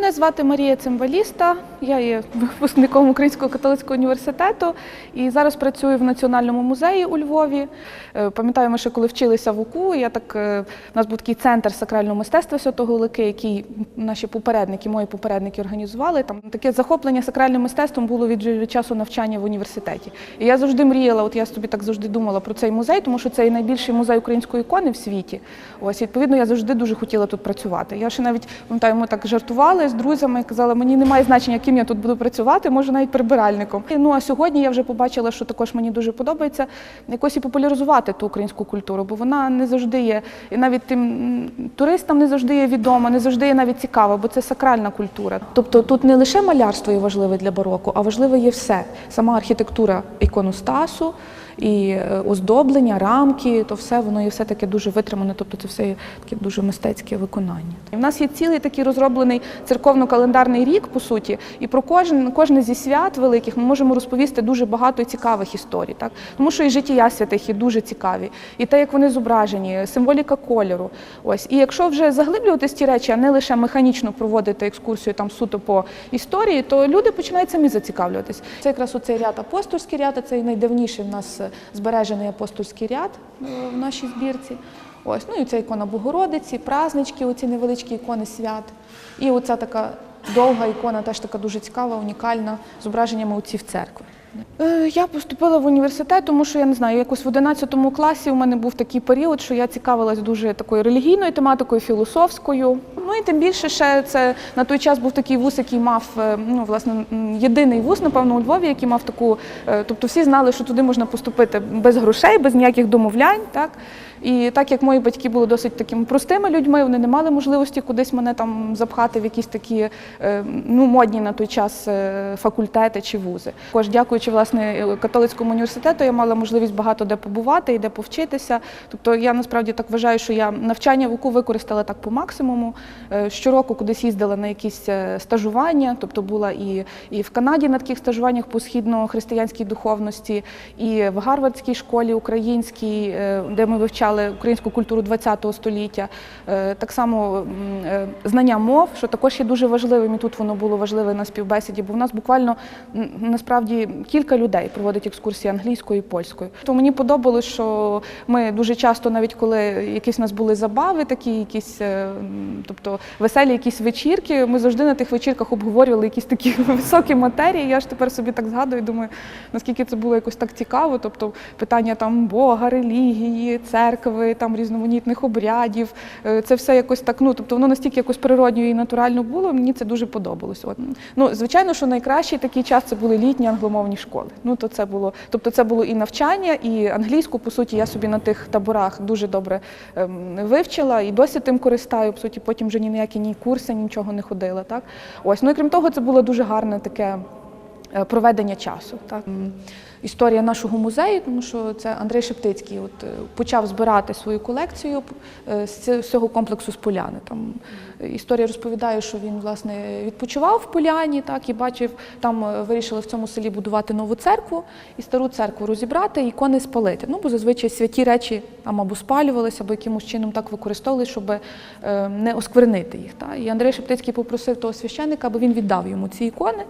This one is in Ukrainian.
Мене звати Марія Цимбаліста, я є випускником Українського католицького університету і зараз працюю в Національному музеї у Львові. Е, Пам'ятаю, ми ще коли вчилися в УКУ, я так, е, у нас був такий центр сакрального мистецтва Святого Луки, який наші попередники, мої попередники організували. Там таке захоплення сакральним мистецтвом було від, від часу навчання в університеті. І я завжди мріяла, от я собі так завжди думала про цей музей, тому що це і найбільший музей української ікони в світі. Ось, відповідно, я завжди дуже хотіла тут працювати. Я ще навіть пам'ятаю, ми так жартували з друзями, казала, мені немає значення, ким я тут буду працювати, може навіть прибиральником. І, Ну а сьогодні я вже побачила, що також мені дуже подобається якось і популяризувати ту українську культуру, бо вона не завжди є, і навіть тим туристам не завжди є відома, не завжди є навіть цікава, бо це сакральна культура. Тобто тут не лише малярство є важливе для бароко, а важливе є все. Сама архітектура іконостасу і е, оздоблення, рамки, то все воно є все таке дуже витримане, тобто це все є таке дуже мистецьке виконання. І в нас є цілий такий розроблений церковно-календарний рік, по суті, і про кожен, кожне зі свят великих ми можемо розповісти дуже багато цікавих історій, так? Тому що і життя святих є дуже цікаві, і те, як вони зображені, символіка кольору. Ось. І якщо вже заглиблюватись ті речі, а не лише механічно проводити екскурсію там суто по історії, то люди починають самі зацікавлюватись. Це якраз оцей ряд апостольський ряд, це найдавніший в нас збережений апостольський ряд е, в нашій збірці. Ось, ну і ця ікона Богородиці, празднички, оці невеличкі ікони свят. І оця така довга ікона, теж така дуже цікава, унікальна, з зображеннями отців церкви. Е, Я поступила в університет, тому що я не знаю, якось в 11 класі у мене був такий період, що я цікавилась дуже такою релігійною тематикою, філософською. Ну і тим більше ще це на той час був такий вуз, який мав е, ну власне єдиний вуз, напевно, у Львові, який мав таку, е, тобто всі знали, що туди можна поступити без грошей, без ніяких домовлянь. Так і так як мої батьки були досить такими простими людьми, вони не мали можливості кудись мене там запхати в якісь такі е, ну модні на той час факультети чи вузи. Також дякуючи власне католицькому університету, я мала можливість багато де побувати і де повчитися. Тобто я насправді так вважаю, що я навчання в УКУ використала так по максимуму. Е, Щороку кудись їздила на якісь е, стажування, тобто була і, і в Канаді на таких стажуваннях по східно-християнській духовності, і в Гарвардській школі українській, е, де ми вивчали українську культуру ХХ століття. Так само знання мов, що також є дуже важливим, і тут воно було важливе на співбесіді, бо в нас буквально насправді кілька людей проводить екскурсії англійською і польською. То мені подобалось, що ми дуже часто, навіть коли якісь у нас були забави, такі якісь, тобто веселі якісь вечірки, ми завжди на тих вечірках обговорювали якісь такі високі матерії. Я ж тепер собі так згадую, думаю, наскільки це було якось так цікаво. Тобто питання там Бога, релігії, церкви, там різноманітних обрядів. Е, Це все якось так. Ну тобто воно настільки якось природньо і натурально було. Мені це дуже подобалось. От ну звичайно, що найкращий такий час це були літні англомовні школи. Ну то це було, тобто це було і навчання, і англійську, по суті, я собі на тих таборах дуже добре ем, вивчила і досі тим користаю. По суті, потім вже ні на які ні курси, нічого не ходила. Так ось ну і крім того, це було дуже гарне таке проведення часу. Так. Історія нашого музею, тому що це Андрей Шептицький от, е, почав збирати свою колекцію е, з цього комплексу з поляни. Там е, історія розповідає, що він власне відпочивав в поляні, так і бачив, там е, вирішили в цьому селі будувати нову церкву і стару церкву розібрати, ікони спалити. Ну, бо зазвичай святі речі там або спалювалися, або якимось чином так використовували, щоб е, не осквернити їх. Та? І Андрей Шептицький попросив того священника, аби він віддав йому ці ікони.